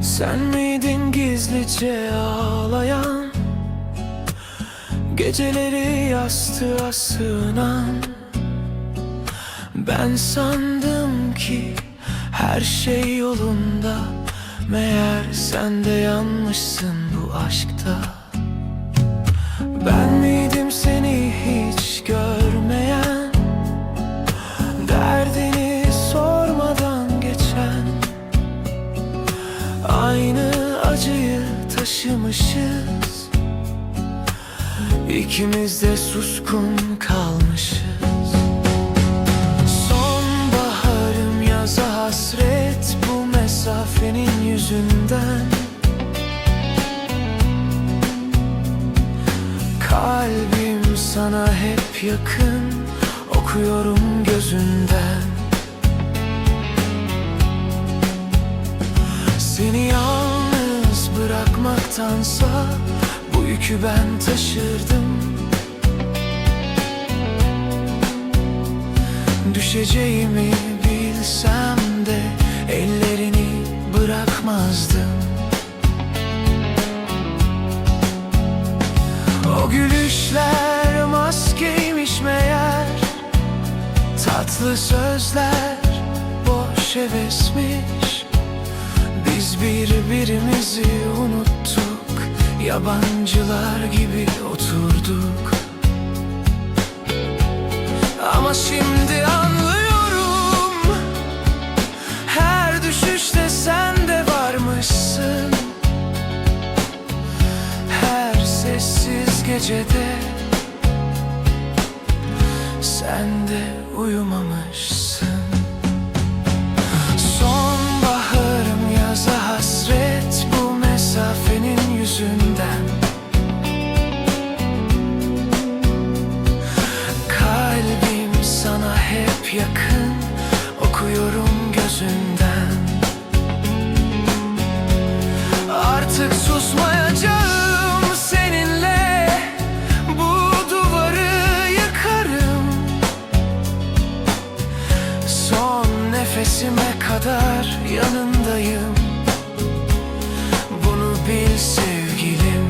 Sen miydin gizlice ağlayan? Geceleri yastığa sığınan Ben sandım ki her şey yolunda. Meğer sen de yanmışsın bu aşkta taşımışız İkimiz de suskun kalmışız. Sonbaharım yaza hasret bu mesafenin yüzünden. Kalbim sana hep yakın okuyorum gözünden bırakmaktansa bu yükü ben taşırdım. Düşeceğimi bilsem de ellerini bırakmazdım. O gülüşler maskeymiş meğer. Tatlı sözler boş hevesmiş. Biz birbirimizi unuttuk Yabancılar gibi oturduk. Ama şimdi anlıyorum Her düşüşte sen de varmışsın. Her sessiz gecede Sen de uyumamışsın yakın okuyorum gözünden. Artık susmayacağım seninle Bu duvarı yıkarım Son nefesime kadar yanındayım. Bunu bil sevgilim